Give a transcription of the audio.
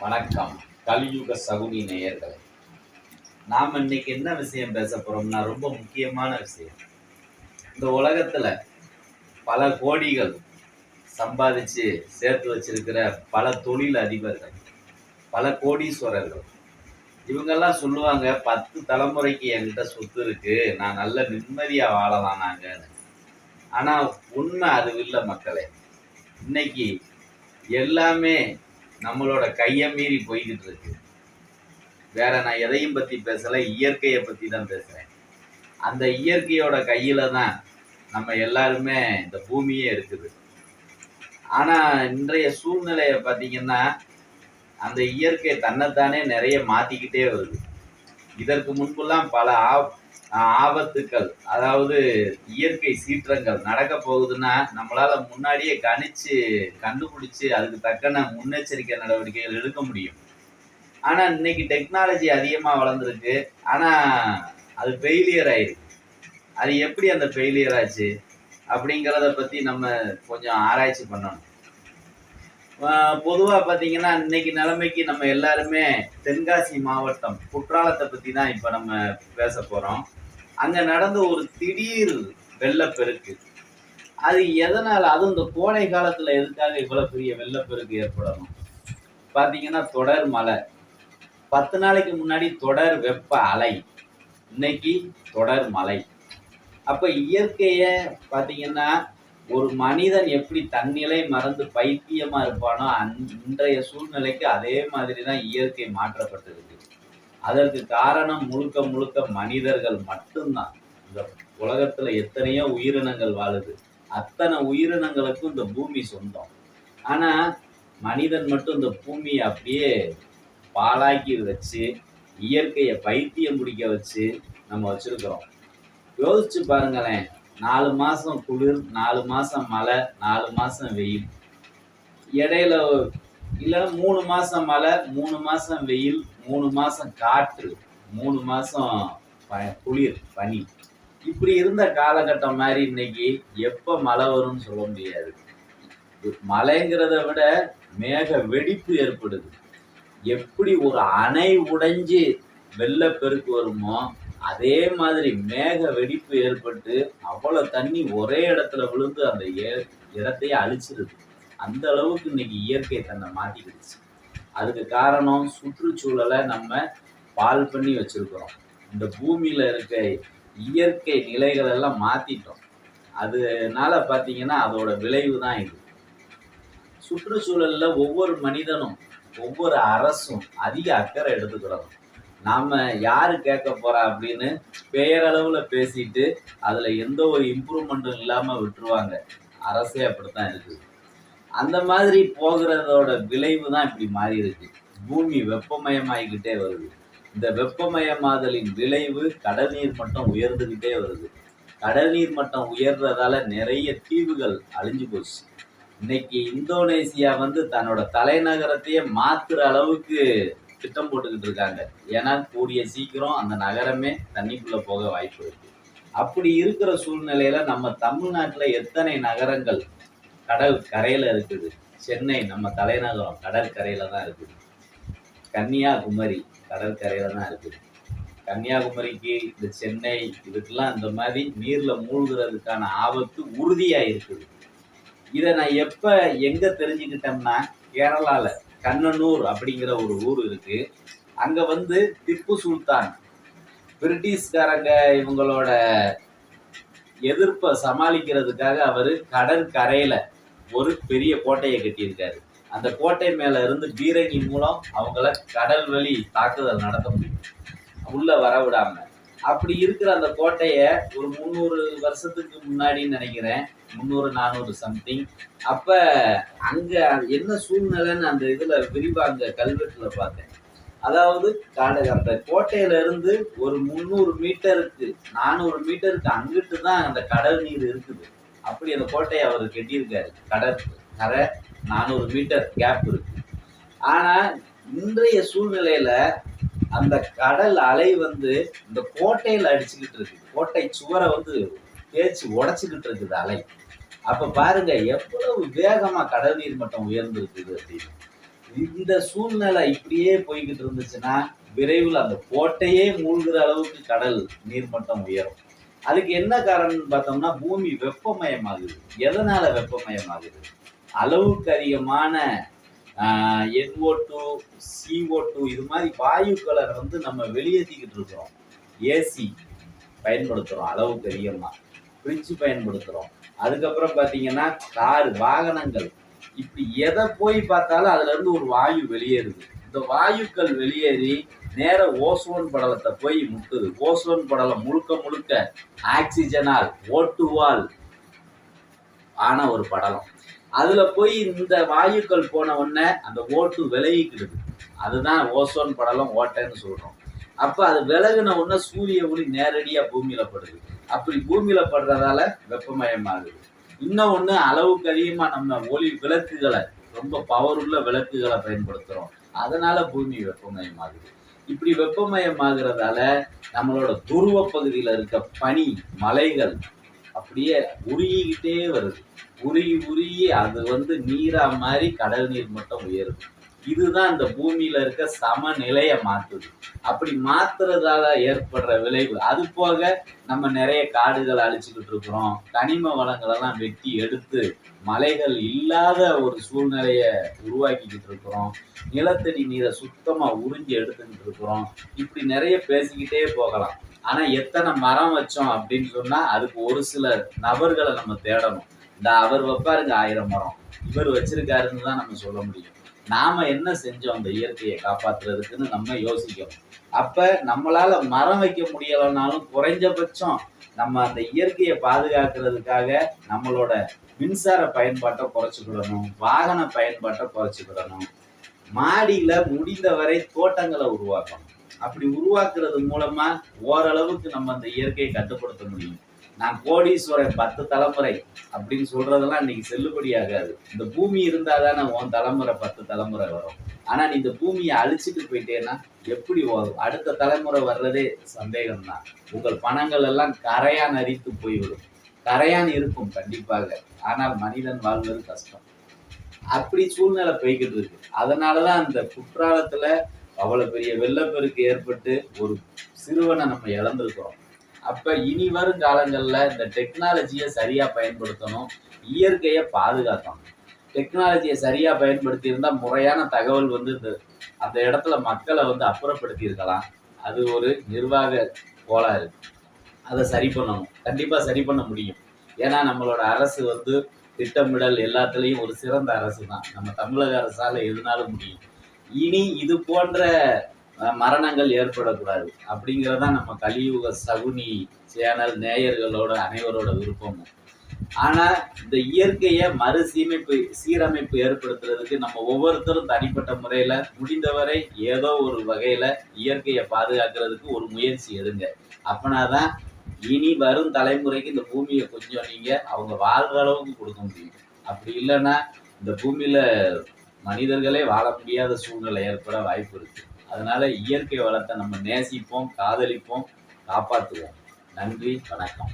வணக்கம். கலியுக சகுனி நேயர்களே நாம் இன்னைக்கு என்ன விஷயம் பேச போகிறோம்னா ரொம்ப முக்கியமான விஷயம். இந்த உலகத்தில் பல கோடிகள் சம்பாதிச்சு சேர்த்து வச்சிருக்கிற பல தொழில் அதிபர்கள் பல கோடீஸ்வரர்கள். இவங்கெல்லாம் சொல்லுவாங்க பத்து தலைமுறைக்கு என்கிட்ட சொத்து இருக்கு நான் நல்ல நிம்மதியாக வாழலாம் நாங்கன்னு ஆனால் உண்மை அது இல்லை மக்களே. இன்னைக்கு எல்லாமே நம்மளோட கையை மீறி போய்கிட்டு இருக்கு. வேற நான் எதையும் பத்தி பேசலை இயற்கையை பற்றி தான் பேசுறேன். அந்த இயற்கையோட கையில் தான் நம்ம எல்லாருமே இந்த பூமியே இருக்குது. ஆனா இன்றைய சூழ்நிலையை பார்த்தீங்கன்னா அந்த இயற்கை தன்னைத்தானே நிறைய மாத்திக்கிட்டே வருது. இதற்கு முன்பெல்லாம் பல ஆப் ஆபத்துக்கள் அதாவது இயற்கை சீற்றங்கள் நடக்க போகுதுன்னா நம்மளால முன்னாடியே கணிச்சு கண்டுபிடிச்சு அதுக்கு தக்கன முன்னெச்சரிக்கை நடவடிக்கைகள் எடுக்க முடியும். ஆனா இன்னைக்கு டெக்னாலஜி அதிகமா வளர்ந்துருக்கு. ஆனா அது ஃபெயிலியர் ஆயிருக்கு. அது எப்படி அந்த ஃபெயிலியர் ஆச்சு? அப்படிங்கிறத பத்தி நம்ம கொஞ்சம் ஆராய்ச்சி பண்ணணும். பொதுவாக பார்த்தீங்கன்னா இன்னைக்கு நிலைமைக்கு நம்ம எல்லாருமே தென்காசி மாவட்டம் குற்றாலத்தை பற்றி தான் இப்போ நம்ம பேச போகிறோம் அங்கே நடந்த ஒரு திடீர் வெள்ளப்பெருக்கு. அது எதனால் அதுவும் இந்த கோடை காலத்தில் எதுக்காக இவ்வளோ பெரிய வெள்ளப்பெருக்கு ஏற்படணும்? பார்த்தீங்கன்னா தொடர் மழை. பத்து நாளைக்கு முன்னாடி தொடர் வெப்ப அலை. இன்னைக்கு தொடர் மழை. அப்போ இயற்கையை பார்த்தீங்கன்னா ஒரு மனிதன் எப்படி தன்னிலை மறந்து பைத்தியமா இருப்பானோ அந் இன்றைய சூழ்நிலைக்கு அதே மாதிரி தான் இயற்கை மாற்றப்பட்டிருக்கு அதற்கு காரணம் முழுக்க முழுக்க மனிதர்கள் மட்டும்தான். இந்த உலகத்துல எத்தனையோ உயிரினங்கள் வாழுது. அத்தனை உயிரினங்களுக்கும் இந்த பூமி சொந்தம். ஆனா மனிதன் மட்டும் இந்த பூமியை அப்படியே பாழாக்கி வச்சு இயற்கையை பைத்தியம் பிடிக்க வச்சு நம்ம வச்சிருக்கிறோம். யோசிச்சு பாருங்களேன். நாலு மாசம் குளிர் நாலு மாசம் மழை நாலு மாசம் வெயில். இடையில இல்லை மூணு மாசம் மழை மூணு மாசம் வெயில் மூணு மாசம் காற்று மூணு மாசம் ப- குளிர் பனி. இப்படி இருந்த காலகட்டம் மாதிரி இன்னைக்கு எப்ப மழை வரும்னு சொல்ல முடியாது. மழைங்கிறத விட மேக வெடிப்பு ஏற்படுது. எப்படி ஒரு அணை உடைஞ்சு வெள்ளப்பெருக்கு வருமோ அதே மாதிரி மேக வெடிப்பு ஏற்பட்டு அவ்வளோ தண்ணி ஒரே இடத்துல விழுந்து அந்த இடத்தையே அழிச்சிருது. அந்த அளவுக்கு இன்னைக்கு இயற்கை தன்னை மாட்டிக்கிடுச்சு. அதுக்கு காரணம் சுற்றுச்சூழலை நம்ம பால் பண்ணி வச்சிருக்கிறோம். இந்த பூமியில் இருக்க இயற்கை நிலைகள் எல்லாம் மாற்றிட்டோம் அதனால பார்த்தீங்கன்னா அதோட விளைவு தான் இது. சுற்றுச்சூழலில் ஒவ்வொரு மனிதனும் ஒவ்வொரு அரசும் அதிக அக்கறை எடுத்துக்கிறோம். நாம யாரு கேட்க போறா அப்படின்னு பெயரளவுல பேசிட்டு அதுல எந்த ஒரு இம்ப்ரூவ்மெண்ட்டும் இல்லாம விட்டுருவாங்க. அரசே அப்படித்தான் இருக்குது அந்த மாதிரி போகிறதோட விளைவு தான் இப்படி மாறி இருக்கு பூமி வெப்பமயமாகிக்கிட்டே வருது. இந்த வெப்பமயமாதலின் விளைவு கடல் நீர் மட்டம் உயர்ந்துக்கிட்டே வருது. கடல் நீர் மட்டம் உயர்றதால நிறைய தீவுகள் அழிஞ்சு போச்சு. இன்னைக்கு இந்தோனேசியா வந்து தன்னோட தலைநகரத்தையே மாத்துற அளவுக்கு திட்டம் போட்டுக்கிட்டு இருக்காங்க ஏன்னா கூடிய சீக்கிரம் அந்த நகரமே தண்ணிக்குள்ள போக வாய்ப்பு இருக்கு. அப்படி இருக்கிற சூழ்நிலையில நம்ம தமிழ்நாட்டுல எத்தனை நகரங்கள் கடல் கரையில இருக்குது? சென்னை நம்ம தலைநகரம் கடற்கரையில தான் இருக்குது. கன்னியாகுமரி கடற்கரையில தான் இருக்குது. கன்னியாகுமரிக்கு இந்த சென்னை இதுக்கெல்லாம் இந்த மாதிரி நீர்ல மூழ்கிறதுக்கான ஆபத்து உறுதியா இருக்குது இதை நான் எப்ப எங்க தெரிஞ்சுக்கிட்டேன்னா கேரளால. கண்ணனூர் அப்படிங்கிற ஒரு ஊர் இருக்கு. அங்க வந்து திப்பு சுல்தான் பிரிட்டிஷ்காரங்க இவங்களோட எதிர்ப்பை சமாளிக்கிறதுக்காக அவரு கடற்கரையில ஒரு பெரிய கோட்டையை கட்டியிருக்காரு. அந்த கோட்டை மேல இருந்து பீரங்கி மூலம் அவங்கள கடல் வழி தாக்குதல் நடத்த முடியும். உள்ள வர விடாம. அப்படி இருக்கிற அந்த கோட்டைய ஒரு முந்நூறு வருஷத்துக்கு முன்னாடின்னு நினைக்கிறேன். முந்நூறு நானூறு சம்திங் அப்ப அங்க என்ன சூழ்நிலைன்னு அந்த இதுல விரிவா அங்க கல்வெட்டுல பார்த்தேன். அதாவது காடு- அந்த கோட்டையில இருந்து ஒரு முந்நூறு மீட்டருக்கு நானூறு மீட்டருக்கு அங்கிட்டு தான் அந்த கடல் நீர் இருக்குது. அப்படி அந்த கோட்டையை அவர் கட்டியிருக்காரு. கடல் கரை நானூறு மீட்டர் கேப் இருக்கு. ஆனா இன்றைய சூழ்நிலையில அந்த கடல் அலை வந்து இந்த கோட்டையில அடிச்சுக்கிட்டு இருக்குது. கோட்டை சுவரை வந்து தேய்ச்சி உடச்சிக்கிட்டு இருக்குது அலை. அப்ப பாருங்க எவ்வளவு வேகமா கடல் நீர் மட்டம் உயர்ந்திருக்குது அப்படின்னு. இந்த சூழ்நிலை இப்படியே போய்கிட்டு இருந்துச்சுன்னா விரைவில் அந்த கோட்டையே மூழ்கிற அளவுக்கு கடல் நீர்மட்டம் உயரும். அதுக்கு என்ன காரணம்னு பார்த்தோம்னா பூமி வெப்பமயமாகுது. எதனால வெப்பமயமாகுது? அளவுக்கு அதிகமான என்ஓ டூ சிஓ டூ இது மாதிரி வாயுக்களை வந்து நம்ம வெளியேற்றிக்கிட்டு இருக்கிறோம். ஏசி பயன்படுத்துகிறோம் அளவுக்கு அதிகமாக ஃப்ரிட்ஜ் பயன்படுத்துகிறோம் அதுக்கப்புறம் பார்த்தீங்கன்னா கார் வாகனங்கள். இப்படி எதை போய் பார்த்தாலும் அதுலேருந்து ஒரு வாயு வெளியேறுது. இந்த வாயுக்கள் வெளியேறி நேர ஓசோன் படலத்தை போய் முட்டுது. ஓசோன் படலம் முழுக்க முழுக்க ஆக்சிஜனால் ஓட்டுவால் ஆன ஒரு படலம். அதுல போய் இந்த வாயுக்கள் போன உடனே அந்த ஓட்டு விலகிக்கிடுது. அதுதான் ஓசோன் படலம் ஓட்டைன்னு சொல்றோம். அப்ப அது விலகுன உடனே சூரிய ஒளி நேரடியா பூமியில படுது. அப்படி பூமியில படுறதால வெப்பமயமாகுது. இன்னும் ஒண்ணு அளவுக்கு அதிகமா நம்ம ஒளி விளக்குகளை ரொம்ப பவர் உள்ள விளக்குகளை பயன்படுத்துறோம். அதனால பூமி வெப்பமயமாகுது. இப்படி வெப்பமயமாகிறதால நம்மளோட துருவ பகுதியில இருக்க பனி மலைகள் அப்படியே உருகிக்கிட்டே வருது. உருகி உருகி அது வந்து நீரா மாதிரி கடல் நீர் மட்டம் உயருது. இதுதான் இந்த பூமியில இருக்க சமநிலையை மாத்துது. அப்படி மாத்துறதால ஏற்படுற விளைவு. அது போக நம்ம நிறைய காடுகளை அழிச்சுக்கிட்டு இருக்கிறோம். கனிம வளங்களெல்லாம் வெட்டி எடுத்து மலைகள் இல்லாத ஒரு சூழ்நிலைய உருவாக்கிக்கிட்டு இருக்கிறோம். நிலத்தடி நீரை சுத்தமா உறிஞ்சி எடுத்துக்கிட்டு இருக்கிறோம். இப்படி நிறைய பேசிக்கிட்டே போகலாம். ஆனா எத்தனை மரம் வச்சோம் அப்படின்னு சொன்னா அதுக்கு ஒரு சில நபர்களை நம்ம தேடணும். இந்த அவர் வைப்பாருங்க ஆயிரம் மரம். இவர் வச்சிருக்காருன்னு தான் நம்ம சொல்ல முடியும். நாம என்ன செஞ்சோம் அந்த இயற்கையை காப்பாத்துறதுக்குன்னு நம்ம யோசிக்கணும் அப்ப நம்மளால மரம் வைக்க முடியலைனாலும் குறைஞ்சபட்சம் நம்ம அந்த இயற்கையை பாதுகாக்கிறதுக்காக நம்மளோட மின்சார பயன்பாட்டை குறைச்சிக்கிடணும் வாகன பயன்பாட்டை குறைச்சிக்கிடணும். மாடியில முடிந்தவரை தோட்டங்களை உருவாக்கணும். அப்படி உருவாக்குறது மூலமா ஓரளவுக்கு நம்ம அந்த இயற்கையை கட்டுப்படுத்த முடியும். நான் கோடீஸ்வரன் பத்து தலைமுறை அப்படின்னு சொல்றதெல்லாம் இன்னைக்கு செல்லுபடி ஆகாது. இந்த பூமி இருந்தா தானே உன் தலைமுறை பத்து தலைமுறை வரும். ஆனா நீ இந்த பூமியை அழிச்சிட்டு போயிட்டேன்னா எப்படி வரும்? அடுத்த தலைமுறை வர்றதே சந்தேகம்தான். உங்கள் பணங்கள் எல்லாம் கரையான் அரித்து போய்விடும். கரையான் இருக்கும் கண்டிப்பாக. ஆனால் மனிதன் வாழ்வது கஷ்டம். அப்படி சூழ்நிலை போய்கிட்டு இருக்கு. அதனாலதான் அந்த குற்றாலத்துல அவ்வளவு பெரிய வெள்ளப்பெருக்கு ஏற்பட்டு ஒரு சிறுவனை நம்ம இழந்திருக்கிறோம். அப்ப இனி வரும் காலங்கள்ல இந்த டெக்னாலஜியை சரியா பயன்படுத்தணும் இயற்கையை பாதுகாக்கணும். டெக்னாலஜியை சரியா பயன்படுத்தி இருந்தா முறையான தகவல் வந்து இந்த அந்த இடத்துல மக்களை வந்து அப்புறப்படுத்தி இருக்கலாம். அது ஒரு நிர்வாக கோளாறு அதை சரி பண்ணணும். கண்டிப்பாக சரி பண்ண முடியும். ஏன்னா நம்மளோட அரசு வந்து திட்டமிடல் எல்லாத்துலேயும் ஒரு சிறந்த அரசு தான் நம்ம தமிழக அரசால் எதுனாலும் முடியும். இனி இது போன்ற மரணங்கள் ஏற்படக்கூடாது. அப்படிங்கிறதான் நம்ம கலியுக சகுனி சேனல் நேயர்களோட அனைவரோட விருப்பமும் ஆனா இந்த இயற்கையை மறுசீமைப்பு சீரமைப்பு ஏற்படுத்துறதுக்கு நம்ம ஒவ்வொருத்தரும் தனிப்பட்ட முறையில முடிந்தவரை ஏதோ ஒரு வகையில இயற்கையை பாதுகாக்கிறதுக்கு ஒரு முயற்சி எடுங்க. அப்படின்னாதான் இனி வரும் தலைமுறைக்கு இந்த பூமியை கொஞ்சம் நீங்க அவங்க வாழ்கிற அளவுக்கு கொடுக்க முடியும். அப்படி இல்லைன்னா இந்த பூமியில மனிதர்களே வாழ முடியாத சூழ்நிலை ஏற்பட வாய்ப்பு இருக்கு. அதனால இயற்கை வளத்தை நம்ம நேசிப்போம் காதலிப்போம் காப்பாற்றுவோம். நன்றி வணக்கம்.